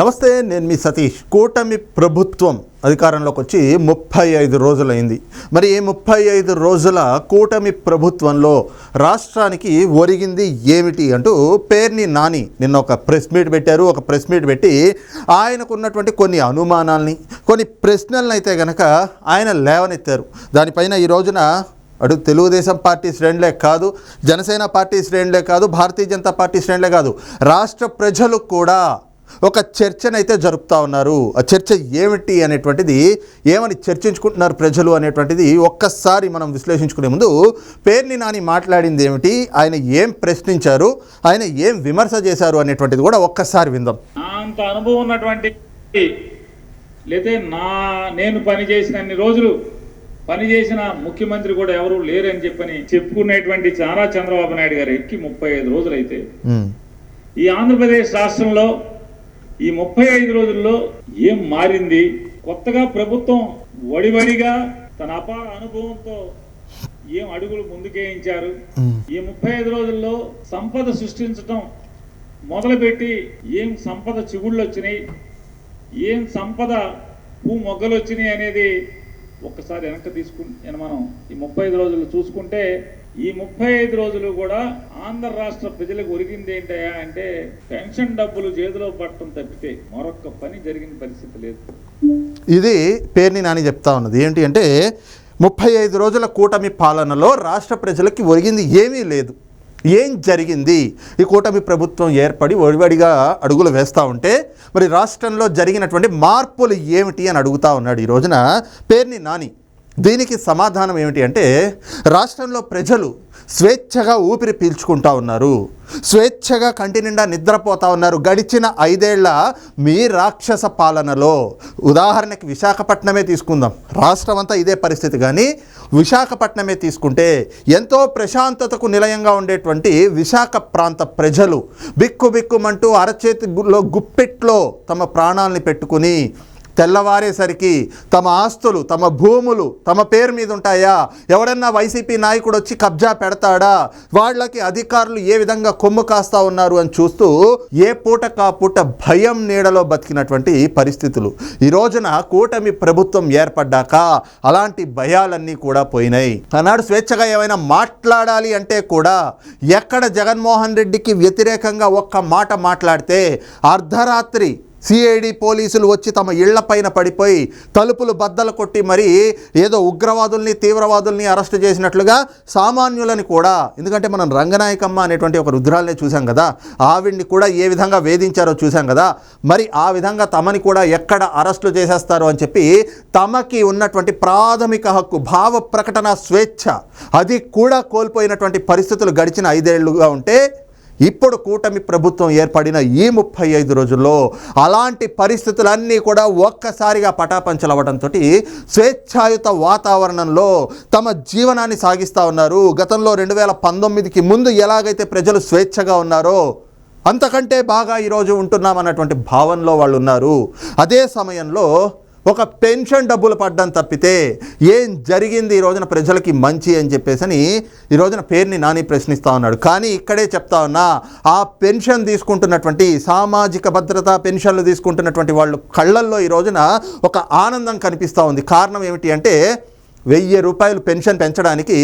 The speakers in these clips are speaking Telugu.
నమస్తే నేను మీ సతీష్. కూటమి ప్రభుత్వం అధికారంలోకి వచ్చి ముప్పై ఐదు రోజులైంది. మరి ఈ ముప్పై ఐదు రోజుల కూటమి ప్రభుత్వంలో రాష్ట్రానికి ఒరిగింది ఏమిటి అంటూ పేర్ని నాని నిన్న ఒక ప్రెస్ మీట్ పెట్టారు. ఒక ప్రెస్ మీట్ పెట్టి ఆయనకు ఉన్నటువంటి కొన్ని అనుమానాల్ని కొన్ని ప్రశ్నలను అయితే గనక ఆయన లేవనెత్తారు. దానిపైన ఈ రోజున అటు తెలుగుదేశం పార్టీ శ్రేణులే కాదు జనసేన పార్టీ శ్రేణులే కాదు భారతీయ జనతా పార్టీ శ్రేణులే కాదు రాష్ట్ర ప్రజలు కూడా ఒక చర్చనైతే జరుపుతా ఉన్నారు. ఆ చర్చ ఏమిటి అనేటువంటిది ఏమని చర్చించుకుంటున్నారు ప్రజలు అనేటువంటిది ఒక్కసారి మనం విశ్లేషించుకునే ముందు పేర్ని నాని మాట్లాడింది ఏమిటి ఆయన ఏం ప్రశ్నించారు ఆయన ఏం విమర్శ చేశారు అనేటువంటిది కూడా ఒక్కసారి విందాం. అంత అనుభవం ఉన్నటువంటి లేతే నా నేను పనిచేసిన అన్ని రోజులు పనిచేసిన ముఖ్యమంత్రి కూడా ఎవరు లేరని చెప్పని చెప్పుకునేటువంటి చారా చంద్రబాబు నాయుడు గారు ఎక్కి ముప్పై ఐదు రోజులైతే ఈ ఆంధ్రప్రదేశ్ రాష్ట్రంలో ఈ ముప్పై ఐదు రోజుల్లో ఏం మారింది? కొత్తగా ప్రభుత్వం వడివడిగా తన అపార అనుభవంతో ఏం అడుగులు ముందుకేయించారు? ఈ ముప్పై ఐదు రోజుల్లో సంపద సృష్టించటం మొదలుపెట్టి ఏం సంపద చిగుళ్ళు వచ్చినాయి ఏం సంపద పూ మొగ్గలు వచ్చినాయి అనేది ఒక్కసారి వెనక్కి తీసుకు మనం ఈ ముప్పై ఐదు రోజులు చూసుకుంటే ఈ ముప్పై ఐదు రోజులు కూడా ఆంధ్ర రాష్ట్ర ప్రజలకు ఒరిగింది ఏంటయ్యా అంటే పెన్షన్ డబ్బులు చేతిలో పట్టడం తప్పితే మరొక్క పని జరిగిన పరిస్థితి లేదు. ఇది పేర్ని నాని చెప్తా ఉన్నది. ఏంటి అంటే ముప్పై ఐదు రోజుల కూటమి పాలనలో రాష్ట్ర ప్రజలకి ఒరిగింది ఏమీ లేదు. ఏం జరిగింది? ఈ కూటమి ప్రభుత్వం ఏర్పడి ఒడివడిగా అడుగులు వేస్తూ ఉంటే మరి రాష్ట్రంలో జరిగినటువంటి మార్పులు ఏమిటి అని అడుగుతా ఉన్నాడు ఈ రోజున పేర్ని నాని. దీనికి సమాధానం ఏమిటి అంటే రాష్ట్రంలో ప్రజలు స్వేచ్ఛగా ఊపిరి పీల్చుకుంటా ఉన్నారు. స్వేచ్ఛగా కంటి నిండా నిద్రపోతా ఉన్నారు. గడిచిన ఐదేళ్ళ మీ రాక్షస పాలనలో ఉదాహరణకి విశాఖపట్నమే తీసుకుందాం. రాష్ట్రం అంతా ఇదే పరిస్థితి. కానీ విశాఖపట్నమే తీసుకుంటే ఎంతో ప్రశాంతతకు నిలయంగా ఉండేటువంటి విశాఖ ప్రాంత ప్రజలు బిక్కు బిక్కుమంటూ అరచేతిలో గుప్పెట్లో తమ ప్రాణాలని పెట్టుకుని తెల్లవారేసరికి తమ ఆస్తులు తమ భూములు తమ పేరు మీద ఉంటాయా? ఎవడన్నా వైసీపీ నాయకుడు వచ్చి కబ్జా పెడతాడా? వాళ్ళకి అధికారులు ఏ విధంగా కొమ్ము కాస్తా ఉన్నారు అని చూస్తూ ఏ పూట కా పూట భయం నీడలో బతికినటువంటి పరిస్థితులు. ఈ రోజున కూటమి ప్రభుత్వం ఏర్పడ్డాక అలాంటి భయాలన్నీ కూడా పోయినాయి. ఆనాడు స్వేచ్ఛగా ఏమైనా మాట్లాడాలి అంటే కూడా ఎక్కడ జగన్మోహన్ రెడ్డికి వ్యతిరేకంగా ఒక్క మాట మాట్లాడితే అర్ధరాత్రి సిఐడి పోలీసులు వచ్చి తమ ఇళ్ళపైన పడిపోయి తలుపులు బద్దలు కొట్టి మరి ఏదో ఉగ్రవాదుల్ని తీవ్రవాదుల్ని అరెస్ట్ చేసినట్లుగా సామాన్యులని కూడా ఎందుకంటే మనం రంగనాయకమ్మ అనేటువంటి ఒక రుద్రాలనే చూసాం కదా ఆవిడ్ని కూడా ఏ విధంగా వేధించారో చూసాం కదా మరి ఆ విధంగా తమని కూడా ఎక్కడ అరెస్టులు చేసేస్తారో అని చెప్పి తమకి ఉన్నటువంటి ప్రాథమిక హక్కు భావ ప్రకటన స్వేచ్ఛ అది కూడా కోల్పోయినటువంటి పరిస్థితులు గడిచిన ఐదేళ్ళుగా ఉంటే ఇప్పుడు కూటమి ప్రభుత్వం ఏర్పడిన ఈ ముప్పై ఐదు రోజుల్లో అలాంటి పరిస్థితులన్నీ కూడా ఒక్కసారిగా పటాపంచలవడంతో స్వేచ్ఛాయుత వాతావరణంలో తమ జీవనాన్ని సాగిస్తూ ఉన్నారు. గతంలో రెండు వేల పంతొమ్మిదికి ముందు ఎలాగైతే ప్రజలు స్వేచ్ఛగా ఉన్నారో అంతకంటే బాగా ఈరోజు ఉంటున్నామన్నటువంటి భావనలో వాళ్ళు ఉన్నారు అదే సమయంలో ఒక పెన్షన్ డబ్బులు పడ్డం తప్పితే ఏం జరిగింది ఈ రోజున ప్రజలకి మంచి అని చెప్పేసి అని ఈ రోజున పేరుని నాని ప్రశ్నిస్తా ఉన్నాడు. కానీ ఇక్కడే చెప్తా ఉన్నా ఆ పెన్షన్ తీసుకుంటున్నటువంటి సామాజిక భద్రత పెన్షన్లు తీసుకుంటున్నటువంటి వాళ్ళు కళ్ళల్లో ఈ రోజున ఒక ఆనందం కనిపిస్తూ ఉంది. కారణం ఏమిటి అంటే వెయ్యి రూపాయలు పెన్షన్ పెంచడానికి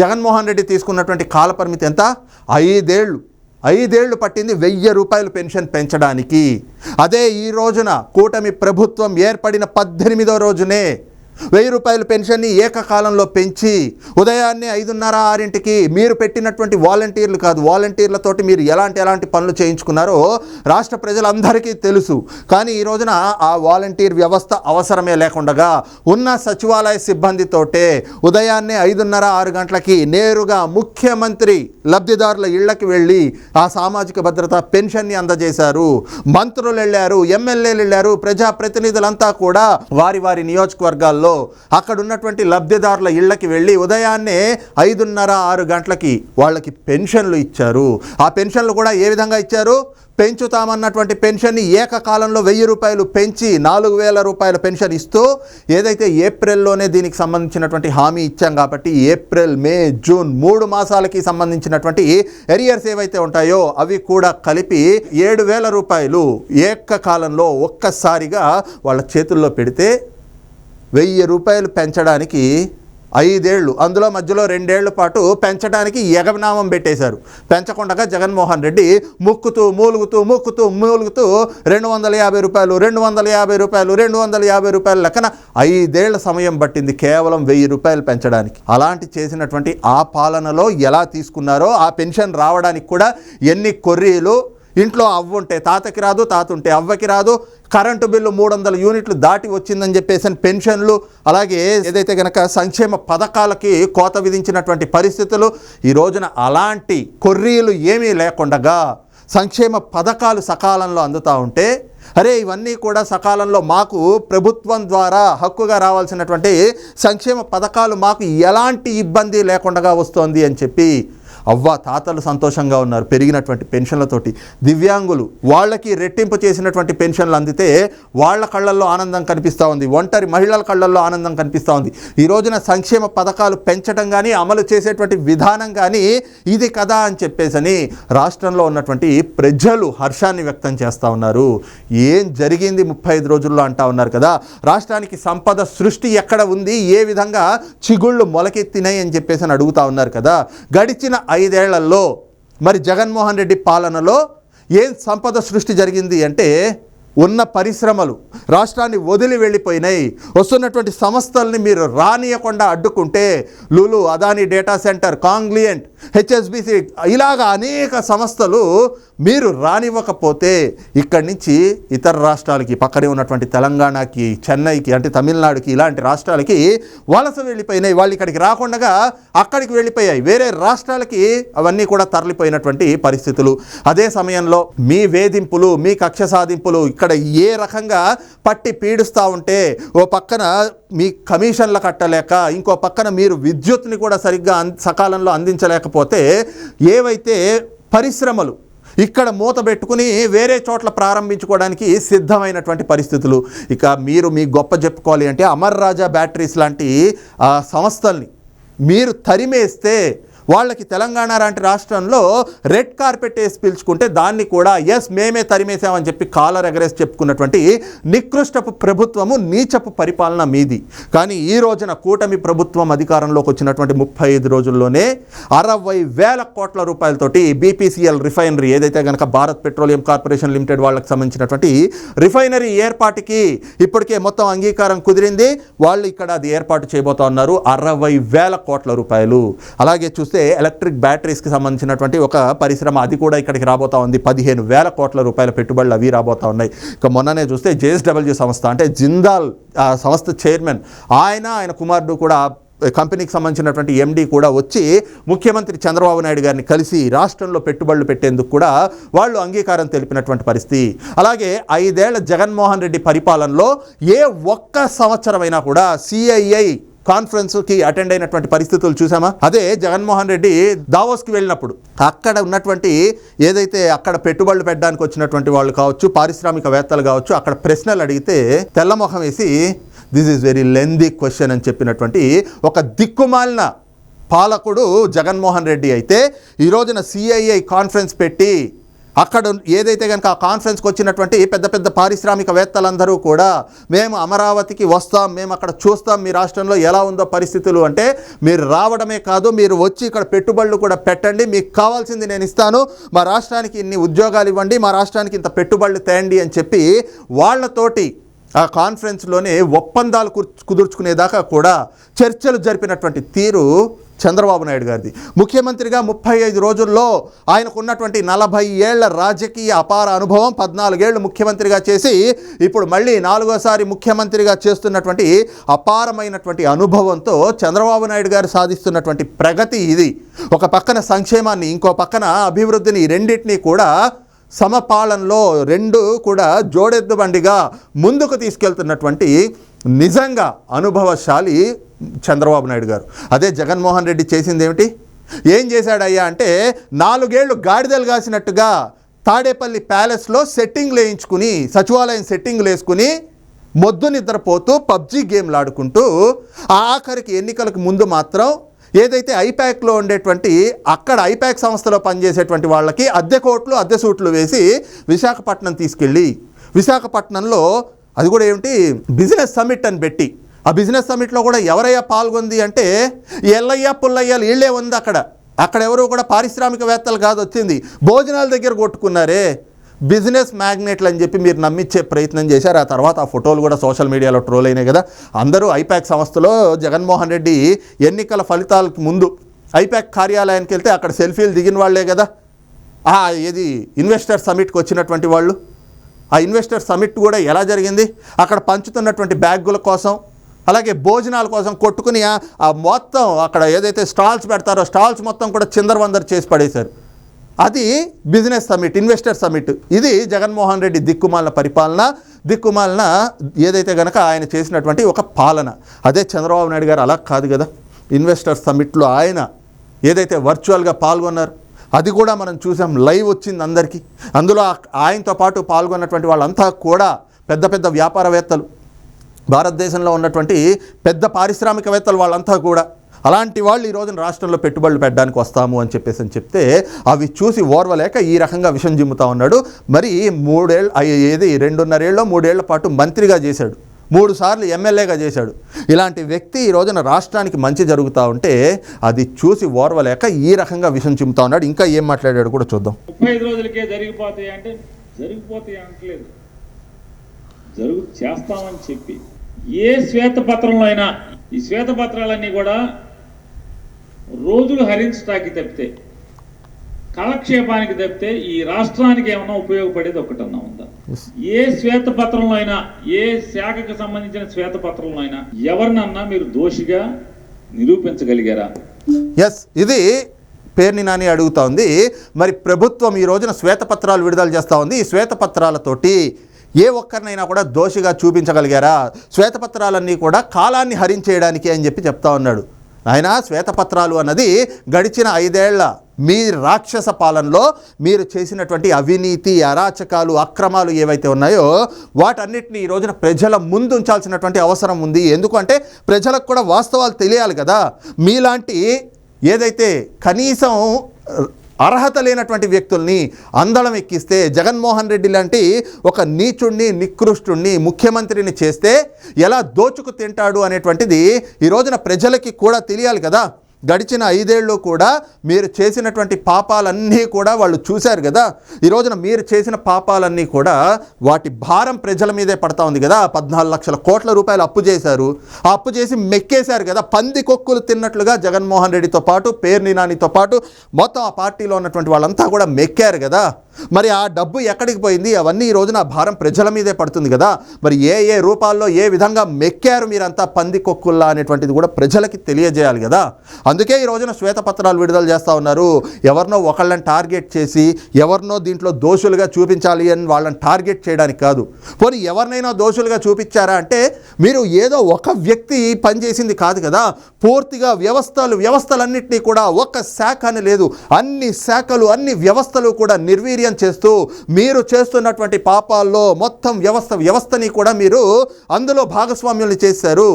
జగన్మోహన్ రెడ్డి తీసుకున్నటువంటి కాలపరిమితి ఎంత? ఐదేళ్ళు. ఐదేళ్ళు పట్టింది వెయ్యి రూపాయలు పెన్షన్ పెంచడానికి. అదే ఈ రోజున కూటమి ప్రభుత్వం ఏర్పడిన పద్దెనిమిదో రోజునే వెయ్యి రూపాయల పెన్షన్ని ఏకకాలంలో పెంచి ఉదయాన్నే ఐదున్నర ఆరింటికి మీరు పెట్టినటువంటి వాలంటీర్లు కాదు వాలంటీర్లతోటి మీరు ఎలాంటి ఎలాంటి పనులు చేయించుకున్నారో రాష్ట్ర ప్రజలందరికీ తెలుసు. కానీ ఈ రోజున ఆ వాలంటీర్ వ్యవస్థ అవసరమే లేకుండగా ఉన్న సచివాలయ సిబ్బందితోటే ఉదయాన్నే ఐదున్నర ఆరు గంటలకి నేరుగా ముఖ్యమంత్రి లబ్ధిదారుల ఇళ్ళకి వెళ్ళి ఆ సామాజిక భద్రత పెన్షన్ని అందజేశారు. మంత్రులు వెళ్ళారు ఎమ్మెల్యేలు వెళ్ళారు ప్రజాప్రతినిధులంతా కూడా వారి వారి నియోజకవర్గాల్లో గ్రామాల్లో అక్కడ ఉన్నటువంటి లబ్ధిదారుల ఇళ్ళకి వెళ్ళి ఉదయాన్నే ఐదున్నర ఆరు గంటలకి వాళ్ళకి పెన్షన్లు ఇచ్చారు. ఆ పెన్షన్లు కూడా ఏ విధంగా ఇచ్చారు? పెంచుతామన్నటువంటి పెన్షన్ని ఏకకాలంలో వెయ్యి రూపాయలు పెంచి నాలుగు వేల రూపాయల పెన్షన్ ఇస్తూ ఏదైతే ఏప్రిల్లోనే దీనికి సంబంధించినటువంటి హామీ ఇచ్చాం కాబట్టి ఏప్రిల్ మే జూన్ మూడు మాసాలకి సంబంధించినటువంటి ఎరియర్స్ ఏవైతే ఉంటాయో అవి కూడా కలిపి ఏడు వేల రూపాయలు ఏకకాలంలో ఒక్కసారిగా వాళ్ళ చేతుల్లో పెడితే వెయ్యి రూపాయలు పెంచడానికి ఐదేళ్ళు అందులో మధ్యలో రెండేళ్ళ పాటు పెంచడానికి యగనామం పెట్టేశారు. పెంచకుండా జగన్మోహన్ రెడ్డి ముక్కుతూ మూలుగుతూ ముక్కుతూ మూలుగుతూ రెండు వందల యాభై రూపాయలు రెండు వందల యాభై రూపాయలు రెండు వందల యాభై రూపాయల లెక్కన ఐదేళ్ళ సమయం పట్టింది కేవలం వెయ్యి రూపాయలు పెంచడానికి. అలాంటి చేసినటువంటి ఆ పాలనలో ఎలా తీసుకున్నారో ఆ పెన్షన్ రావడానికి కూడా ఎన్ని కొర్రీలు ఇంట్లో అవ్వ ఉంటే తాతకి రాదు తాత ఉంటే అవ్వకి రాదు. కరెంటు బిల్లు మూడు వందల యూనిట్లు దాటి వచ్చిందని చెప్పేసి పెన్షన్లు అలాగే ఏదైతే గనక సంక్షేమ పథకాలకి కోత విధించినటువంటి పరిస్థితులు ఈ రోజున అలాంటి కొర్రీలు ఏమీ లేకుండగా సంక్షేమ పథకాలు సకాలంలో అందుతూ ఉంటే అరే ఇవన్నీ కూడా సకాలంలో మాకు ప్రభుత్వం ద్వారా హక్కుగా రావాల్సినటువంటి సంక్షేమ పథకాలు మాకు ఎలాంటి ఇబ్బంది లేకుండా వస్తోంది అని చెప్పి అవ్వ తాతలు సంతోషంగా ఉన్నారు. పెరిగినటువంటి పెన్షన్లతోటి దివ్యాంగులు వాళ్ళకి రెట్టింపు చేసినటువంటి పెన్షన్లు అందితే వాళ్ళ కళ్ళల్లో ఆనందం కనిపిస్తూ ఉంది. ఒంటరి మహిళల కళ్ళల్లో ఆనందం కనిపిస్తూ ఉంది. ఈ రోజున సంక్షేమ పథకాలు పెంచడం కానీ అమలు చేసేటువంటి విధానం కానీ ఇది కదా అని చెప్పేసని రాష్ట్రంలో ఉన్నటువంటి ప్రజలు హర్షాన్ని వ్యక్తం చేస్తూ ఉన్నారు. ఏం జరిగింది ముప్పై ఐదు రోజుల్లో అంటా ఉన్నారు కదా. రాష్ట్రానికి సంపద సృష్టి ఎక్కడ ఉంది? ఏ విధంగా చిగుళ్ళు మొలకెత్తినాయి అని చెప్పేసి అని అడుగుతా ఉన్నారు కదా. గడిచిన ఐదేళ్ళలో మరి జగన్మోహన్ రెడ్డి పాలనలో ఏం సంపద సృష్టి జరిగింది అంటే ఉన్న పరిశ్రమలు రాష్ట్రాన్ని వదిలి వెళ్ళిపోయినాయి. వస్తున్నటువంటి సంస్థల్ని మీరు రానియకుండా అడ్డుకుంటే లులు అదాని డేటా సెంటర్ కాంగ్లియంట్ హెచ్ఎస్బిసి ఇలాగ అనేక సంస్థలు మీరు రానివ్వకపోతే ఇక్కడి నుంచి ఇతర రాష్ట్రాలకి పక్కనే ఉన్నటువంటి తెలంగాణకి చెన్నైకి అంటే తమిళనాడుకి ఇలాంటి రాష్ట్రాలకి వలస వెళ్ళిపోయినాయి. వాళ్ళు ఇక్కడికి రాకుండా అక్కడికి వెళ్ళిపోయాయి. వేరే రాష్ట్రాలకి అవన్నీ కూడా తరలిపోయినటువంటి పరిస్థితులు. అదే సమయంలో మీ వేధింపులు మీ కక్ష సాధింపులు ఇక్కడ ఏ రకంగా పట్టి పీడిస్తూ ఉంటే ఓ పక్కన మీ కమిషన్లు కట్టలేక ఇంకో పక్కన మీరు విద్యుత్ని కూడా సరిగ్గా అం సకాలంలో అందించలేకపోతే ఏవైతే పరిశ్రమలు ఇక్కడ మూత పెట్టుకుని వేరే చోట్ల ప్రారంభించుకోవడానికి సిద్ధమైనటువంటి పరిస్థితులు. ఇక మీరు మీ గొప్ప చెప్పుకోవాలి అంటే అమర్ రాజా బ్యాటరీస్ లాంటి ఆ, సంస్థల్ని మీరు తరిమేస్తే వాళ్ళకి తెలంగాణ లాంటి రాష్ట్రంలో రెడ్ కార్పెట్ వేసి పిలుచుకుంటే దాన్ని కూడా ఎస్ మేమే తరిమేశామని చెప్పి కాలర్ ఎగరేసి చెప్పుకున్నటువంటి నికృష్టపు ప్రభుత్వము నీచపు పరిపాలన మీది. కానీ ఈ రోజున కూటమి ప్రభుత్వం అధికారంలోకి వచ్చినటువంటి ముప్పై ఐదు రోజుల్లోనే అరవై వేల కోట్ల రూపాయలతోటి బీపీసీఎల్ రిఫైనరీ ఏదైతే కనుక భారత్ పెట్రోలియం కార్పొరేషన్ లిమిటెడ్ వాళ్ళకి సంబంధించినటువంటి రిఫైనరీ ఏర్పాటుకి ఇప్పటికే మొత్తం అంగీకారం కుదిరింది. వాళ్ళు ఇక్కడ అది ఏర్పాటు చేయబోతా ఉన్నారు. అరవై వేల కోట్ల రూపాయలు. అలాగే చూస్తే ఎలక్ట్రిక్ బ్యాటరీస్కి సంబంధించినటువంటి ఒక పరిశ్రమ అది కూడా ఇక్కడికి రాబోతా ఉంది. పదిహేను వేల కోట్ల రూపాయల పెట్టుబడులు అవి రాబోతా ఉన్నాయి. ఇక మొన్ననే చూస్తే జేఎస్డబ్ల్యూ సంస్థ అంటే జిందాల్ సంస్థ చైర్మన్ ఆయన ఆయన కుమారుడు కూడా కంపెనీకి సంబంధించినటువంటి ఎండీ కూడా వచ్చి ముఖ్యమంత్రి చంద్రబాబు నాయుడు గారిని కలిసి రాష్ట్రంలో పెట్టుబడులు పెట్టేందుకు కూడా వాళ్ళు అంగీకారం తెలిపినటువంటి పరిస్థితి. అలాగే ఐదేళ్ళ జగన్మోహన్ రెడ్డి పరిపాలనలో ఏ ఒక్క సంవత్సరమైనా కూడా సిఐఐ కాన్ఫరెన్స్కి అటెండ్ అయినటువంటి పరిస్థితులు చూసామా? అదే జగన్మోహన్ రెడ్డి దావోస్కి వెళ్ళినప్పుడు. అక్కడ ఉన్నటువంటి ఏదైతే అక్కడ పెట్టుబడులు పెట్టడానికి వచ్చినటువంటి వాళ్ళు కావచ్చు పారిశ్రామికవేత్తలు కావచ్చు అక్కడ ప్రశ్నలు అడిగితే తెల్లమొహం వేసి this is very lengthy question అని చెప్పినటువంటి ఒక దిక్కుమాలిన పాలకుడు జగన్మోహన్ రెడ్డి అయితే ఈ రోజున సిఐఐ కాన్ఫరెన్స్ పెట్టి అక్కడ ఏదైతే కనుక ఆ కాన్ఫరెన్స్కి వచ్చినటువంటి పెద్ద పెద్ద పారిశ్రామికవేత్తలందరూ కూడా మేము అమరావతికి వస్తాం మేము అక్కడ చూస్తాం మీ రాష్ట్రంలో ఎలా ఉందో పరిస్థితులు అంటే మీరు రావడమే కాదు మీరు వచ్చి ఇక్కడ పెట్టుబడులు కూడా పెట్టండి మీకు కావాల్సింది నేను ఇస్తాను మా రాష్ట్రానికి ఇన్ని ఉద్యోగాలు ఇవ్వండి మా రాష్ట్రానికి ఇంత పెట్టుబడులు తేండి అని చెప్పి వాళ్ళతోటి ఆ కాన్ఫరెన్స్లోనే ఒప్పందాలు కుదుర్చుకునేదాకా కూడా చర్చలు జరిపినటువంటి తీరు చంద్రబాబు నాయుడు గారిది. ముఖ్యమంత్రిగా ముప్పై ఐదు రోజుల్లో ఆయనకున్నటువంటి నలభై ఏళ్ళ రాజకీయ అపార అనుభవం పద్నాలుగేళ్ళు ముఖ్యమంత్రిగా చేసి ఇప్పుడు మళ్ళీ నాలుగోసారి ముఖ్యమంత్రిగా చేస్తున్నటువంటి అపారమైనటువంటి అనుభవంతో చంద్రబాబు నాయుడు గారు సాధిస్తున్నటువంటి ప్రగతి ఇది. ఒక పక్కన సంక్షేమాన్ని ఇంకో పక్కన అభివృద్ధిని రెండింటినీ కూడా సమపాలనలో రెండు కూడా జోడెద్దు బండిగా ముందుకు తీసుకెళ్తున్నటువంటి నిజంగా అనుభవశాలి చంద్రబాబు నాయుడు గారు. అదే జగన్మోహన్ రెడ్డి చేసింది ఏమిటి ఏం చేశాడయ్యా అంటే నాలుగేళ్ళు గాడిదలు కాసినట్టుగా తాడేపల్లి ప్యాలెస్లో సెట్టింగ్లు వేయించుకుని సచివాలయం సెట్టింగ్లు వేసుకుని మొద్దు నిద్రపోతూ పబ్జీ గేమ్లు ఆడుకుంటూ ఆఖరికి ఎన్నికలకు ముందు మాత్రం ఏదైతే ఐప్యాక్లో ఉండేటువంటి అక్కడ ఐప్యాక్ సంస్థలో పనిచేసేటువంటి వాళ్ళకి అద్దె కోట్లు అద్దె సూట్లు వేసి విశాఖపట్నం తీసుకెళ్ళి విశాఖపట్నంలో అది కూడా ఏమిటి? బిజినెస్ సమ్మిట్ అని పెట్టి ఆ బిజినెస్ సమ్మిట్లో కూడా ఎవరయ్యా పాల్గొంది అంటే ఎల్లయ్య పుల్లయ్య వీళ్ళే ఉంది అక్కడ. అక్కడ ఎవరు కూడా పారిశ్రామికవేత్తలు కాదు వచ్చింది. భోజనాల దగ్గర కొట్టుకున్నారే. బిజినెస్ మ్యాగ్నెట్లు అని చెప్పి మీరు నమ్మించే ప్రయత్నం చేశారు. ఆ తర్వాత ఆ ఫోటోలు కూడా సోషల్ మీడియాలో ట్రోల్ అయినాయి కదా. అందరూ ఐపాక్ సంస్థలో జగన్మోహన్ రెడ్డి ఎన్నికల ఫలితాలకు ముందు ఐపాక్ కార్యాలయానికి వెళ్తే అక్కడ సెల్ఫీలు దిగిన వాళ్ళే కదా. ఆ ఏది ఇన్వెస్టర్ సమిట్కి వచ్చినటువంటి వాళ్ళు? ఆ ఇన్వెస్టర్ సమిట్ కూడా ఎలా జరిగింది? అక్కడ పంచుతున్నటువంటి బ్యాగుల కోసం అలాగే భోజనాల కోసం కొట్టుకుని ఆ- మొత్తం అక్కడ ఏదైతే స్టాల్స్ పెడతారో స్టాల్స్ మొత్తం కూడా చిందరవందరు చేసి పడేశారు. అది బిజినెస్ సమిట్ ఇన్వెస్టర్ సమిట్ ఇది జగన్మోహన్ రెడ్డి దిక్కుమాలిన పరిపాలన. దిక్కుమాలిన ఏదైతే గనక ఆయన చేసినటువంటి ఒక పాలన. అదే చంద్రబాబు నాయుడు గారు అలా కాదు కదా. ఇన్వెస్టర్ సమిట్లో ఆయన ఏదైతే వర్చువల్గా పాల్గొన్నారు అది కూడా మనం చూసాం లైవ్ వచ్చింది అందరికీ. అందులో ఆయనతో పాటు పాల్గొన్నటువంటి వాళ్ళంతా కూడా పెద్ద పెద్ద వ్యాపారవేత్తలు. భారతదేశంలో ఉన్నటువంటి పెద్ద పారిశ్రామికవేత్తలు వాళ్ళంతా కూడా అలాంటి వాళ్ళు ఈ రోజున రాష్ట్రంలో పెట్టుబడులు పెట్టడానికి వస్తాము అని చెప్పేసి అని చెప్తే అవి చూసి ఓర్వలేక ఈ రకంగా విషం జిమ్ముతా ఉన్నాడు. మరి మూడేళ్ళు ఏది రెండున్నరేళ్ళలో మూడేళ్ళ పాటు మంత్రిగా చేశాడు. మూడు సార్లు ఎమ్మెల్యేగా చేశాడు. ఇలాంటి వ్యక్తి ఈ రోజున రాష్ట్రానికి మంచి జరుగుతూ ఉంటే అది చూసి ఓర్వలేక ఈ రకంగా విషం చిమ్ముతా ఉన్నాడు. ఇంకా ఏం మాట్లాడాడు కూడా చూద్దాం. ముప్పై ఐదు రోజులకే జరిగిపోతాయి అంటే జరిగిపోతాయి అనట్లేదు. జరుగు చేస్తామని చెప్పి ఏ శ్వేతపత్రంలో అయినా ఈ శ్వేతపత్రాలన్నీ కూడా రోజులు హరించడానికి తప్పితే కాలక్షేపానికి తప్పితే ఈ రాష్ట్రానికి ఏమైనా ఉపయోగపడేది ఒకటన్నా ఉందా? ఏ శ్వేతపత్రంలో అయినా ఏ శాఖకు సంబంధించిన శ్వేతపత్రంలో అయినా ఎవరినన్నా మీరు దోషిగా నిరూపించగలిగారా? ఎస్ ఇది పేర్ని నాని అడుగుతా ఉంది మరి ప్రభుత్వం ఈ రోజున శ్వేతపత్రాలు విడుదల చేస్తూ ఉంది. ఈ శ్వేతపత్రాలతోటి ఏ ఒక్కరినైనా కూడా దోషిగా చూపించగలిగారా? శ్వేతపత్రాలన్నీ కూడా కాలాన్ని హరించేయడానికి అని చెప్పి చెప్తా ఉన్నాడు. ఆయన శ్వేతపత్రాలు అన్నది గడిచిన ఐదేళ్ళ మీ రాక్షస పాలనలో మీరు చేసినటువంటి అవినీతి అరాచకాలు అక్రమాలు ఏవైతే ఉన్నాయో వాటన్నిటిని ఈ రోజున ప్రజల ముందు ఉంచాల్సినటువంటి అవసరం ఉంది. ఎందుకంటే ప్రజలకు కూడా వాస్తవాలు తెలియాలి కదా. మీలాంటి ఏదైతే కనీసం అర్హత లేనటువంటి వ్యక్తుల్ని అందలం ఎక్కిస్తే జగన్మోహన్ రెడ్డి లాంటి ఒక నీచుణ్ణి నికృష్టుణ్ణి ముఖ్యమంత్రిని చేస్తే ఎలా దోచుకు తింటాడు అనేటువంటిది ఈ రోజున ప్రజలకి కూడా తెలియాలి కదా. గడిచిన ఐదేళ్ళు కూడా మీరు చేసినటువంటి పాపాలన్నీ కూడా వాళ్ళు చూశారు కదా. ఈ రోజున మీరు చేసిన పాపాలన్నీ కూడా వాటి భారం ప్రజల మీదే పడతా ఉంది కదా. పద్నాలుగు లక్షల కోట్ల రూపాయలు అప్పు చేశారు. ఆ అప్పు చేసి మెక్కేశారు కదా. పంది కొక్కులు తిన్నట్లుగా జగన్మోహన్ రెడ్డితో పాటు పేర్ని నానితో పాటు మొత్తం ఆ పార్టీలో ఉన్నటువంటి వాళ్ళంతా కూడా మెక్కారు కదా. మరి ఆ డబ్బు ఎక్కడికి పోయింది? అవన్నీ ఈ రోజున భారం ప్రజల మీదే పడుతుంది కదా. మరి ఏ ఏ రూపాల్లో ఏ విధంగా మెక్కారు మీరంతా పంది కొక్కుల్లా అనేటువంటిది కూడా ప్రజలకి తెలియజేయాలి కదా. అందుకే ఈ రోజున శ్వేతపత్రాలు విడుదల చేస్తూ ఉన్నారు. ఎవరినో ఒకళ్ళని టార్గెట్ చేసి ఎవరినో దీంట్లో దోషులుగా చూపించాలి అని వాళ్ళని టార్గెట్ చేయడానికి కాదు. పోనీ ఎవరినైనా దోషులుగా చూపించారా అంటే మీరు ఏదో ఒక వ్యక్తి పనిచేసింది కాదు కదా. పూర్తిగా వ్యవస్థలు వ్యవస్థలన్నింటినీ కూడా ఒక శాఖ అని లేదు. అన్ని శాఖలు అన్ని వ్యవస్థలు కూడా నిర్వీర్య చేస్తూ మీరు చేస్తున్నటువంటి పాపాల్లో మొత్తం వ్యవస్థ వ్యవస్థని కూడా మీరు అందులో భాగస్వామ్యులు చేశారు.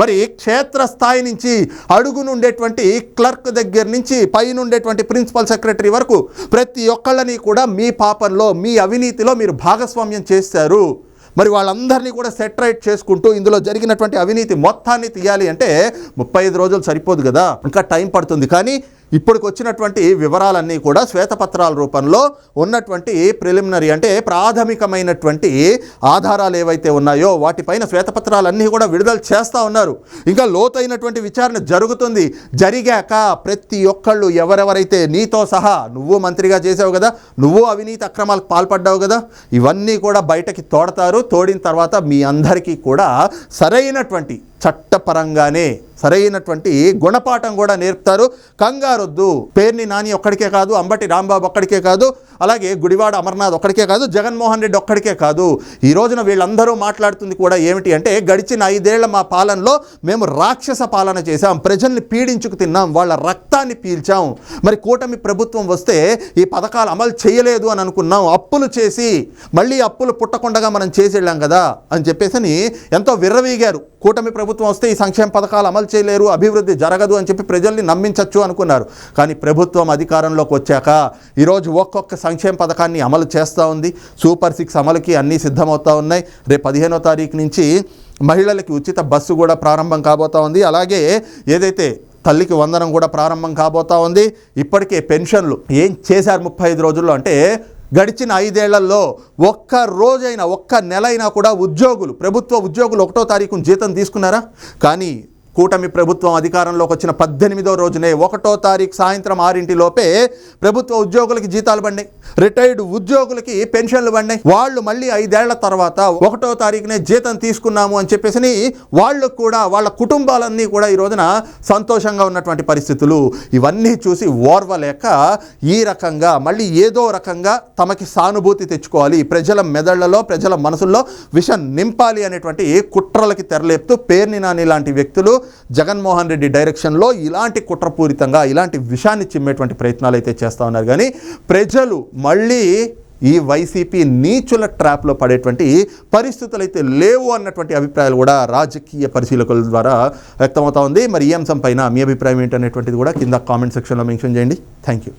మరి క్షేత్రస్థాయి నుంచి అడుగునుండేటువంటి క్లర్క్ దగ్గర నుంచి పైనుండేటువంటి ప్రిన్సిపల్ సెక్రటరీ వరకు ప్రతి ఒక్కళ్ళని కూడా మీ పాపంలో మీ అవినీతిలో మీరు భాగస్వామ్యం చేశారు. మరి వాళ్ళందరినీ కూడా సెటరైట్ చేసుకుంటూ ఇందులో జరిగినటువంటి అవినీతి మొత్తాన్ని తీయాలి అంటే ముప్పై ఐదు రోజులు సరిపోదు కదా. ఇంకా టైం పడుతుంది. కానీ ఇప్పటికి వచ్చినటువంటి వివరాలన్నీ కూడా శ్వేతపత్రాల రూపంలో ఉన్నటువంటి ప్రిలిమినరీ అంటే ప్రాథమికమైనటువంటి ఆధారాలు ఏవైతే ఉన్నాయో వాటిపైన శ్వేతపత్రాలన్నీ కూడా విడుదల చేస్తూ ఉన్నారు. ఇంకా లోతైనటువంటి విచారణ జరుగుతుంది. జరిగాక ప్రతి ఒక్కళ్ళు ఎవరెవరైతే నీతో సహా నువ్వు మంత్రిగా చేసావు కదా నువ్వు అవినీతి అక్రమాలకు పాల్పడ్డావు కదా ఇవన్నీ కూడా బయటకి తోడతారు. తోడిన తర్వాత మీ అందరికీ కూడా సరైనటువంటి చట్టపరంగానే సరైనటువంటి గుణపాఠం కూడా నేర్పుతారు. కంగారొద్దు. పేర్ని నాని ఒక్కడికే కాదు అంబటి రాంబాబు ఒక్కడికే కాదు అలాగే గుడివాడ అమర్నాథ్ ఒక్కడికే కాదు జగన్మోహన్ రెడ్డి ఒక్కడికే కాదు. ఈ రోజున వీళ్ళందరూ మాట్లాడుతుంది కూడా ఏమిటి అంటే గడిచిన ఐదేళ్ళ మా పాలనలో మేము రాక్షస పాలన చేశాం ప్రజల్ని పీడించుకు తిన్నాం వాళ్ళ రక్తాన్ని పీల్చాం. మరి కూటమి ప్రభుత్వం వస్తే ఈ పథకాలు అమలు చేయలేదు అని అనుకున్నాం అప్పులు చేసి మళ్ళీ అప్పులు పుట్టకుండగా మనం చేసి వెళ్ళాం కదా అని చెప్పేసి ఎంతో విర్రవీగారు. కూటమి ప్రభుత్వం వస్తే ఈ సంక్షేమ పథకాలు అమలు చేయలేరు అభివృద్ధి జరగదు అని చెప్పి ప్రజల్ని నమ్మించవచ్చు అనుకున్నారు. కానీ ప్రభుత్వం అధికారంలోకి వచ్చాక ఈరోజు ఒక్కొక్క సంక్షేమ పథకాన్ని అమలు చేస్తూ ఉంది. సూపర్ సిక్స్ అమలుకి అన్నీ సిద్ధమవుతూ ఉన్నాయి. రేపు పదిహేనో తారీఖు నుంచి మహిళలకి ఉచిత బస్సు కూడా ప్రారంభం కాబోతా ఉంది. అలాగే ఏదైతే తల్లికి వందనం కూడా ప్రారంభం కాబోతా ఉంది. ఇప్పటికే పెన్షన్లు ఏం చేశారు ముప్పై ఐదు రోజుల్లో అంటే గడిచిన ఐదేళ్ళలో ఒక్క రోజైనా ఒక్క నెల అయినా కూడా ఉద్యోగులు ప్రభుత్వ ఉద్యోగులు ఒకటో తారీఖున జీతం తీసుకున్నారా? కానీ కూటమి ప్రభుత్వం అధికారంలోకి వచ్చిన పద్దెనిమిదో రోజునే ఒకటో తారీఖు సాయంత్రం ఆరింటి లోపే ప్రభుత్వ ఉద్యోగులకి జీతాలు పడినాయి. రిటైర్డ్ ఉద్యోగులకి పెన్షన్లు పడినాయి. వాళ్ళు మళ్ళీ ఐదేళ్ళ తర్వాత ఒకటో తారీఖునే జీతం తీసుకున్నాము అని చెప్పేసి వాళ్ళు కూడా వాళ్ళ కుటుంబాలన్నీ కూడా ఈ రోజున సంతోషంగా ఉన్నటువంటి పరిస్థితులు. ఇవన్నీ చూసి ఓర్వలేక ఈ రకంగా మళ్ళీ ఏదో రకంగా తమకి సానుభూతి తెచ్చుకోవాలి. ప్రజల మెదళ్ళలో ప్రజల మనసుల్లో విషం నింపాలి అనేటువంటి కుట్రలకి తెరలేపుతూ పేర్ని నాని లాంటి వ్యక్తులు జగన్మోహన్ రెడ్డి డైరెక్షన్లో ఇలాంటి కుట్రపూరితంగా ఇలాంటి విషాన్ని చిమ్మేటువంటి ప్రయత్నాలు అయితే చేస్తూ ఉన్నారు. కానీ ప్రజలు మళ్ళీ ఈ వైసీపీ నీచుల ట్రాప్లో పడేటువంటి పరిస్థితులు అయితే లేవు అన్నటువంటి అభిప్రాయాలు కూడా రాజకీయ పరిశీలకుల ద్వారా వ్యక్తమవుతా ఉంది. మరి ఈ అంశం పైన మీ అభిప్రాయం ఏంటనేటువంటిది కూడా కింద కామెంట్ సెక్షన్లో మెన్షన్ చేయండి. Thank you.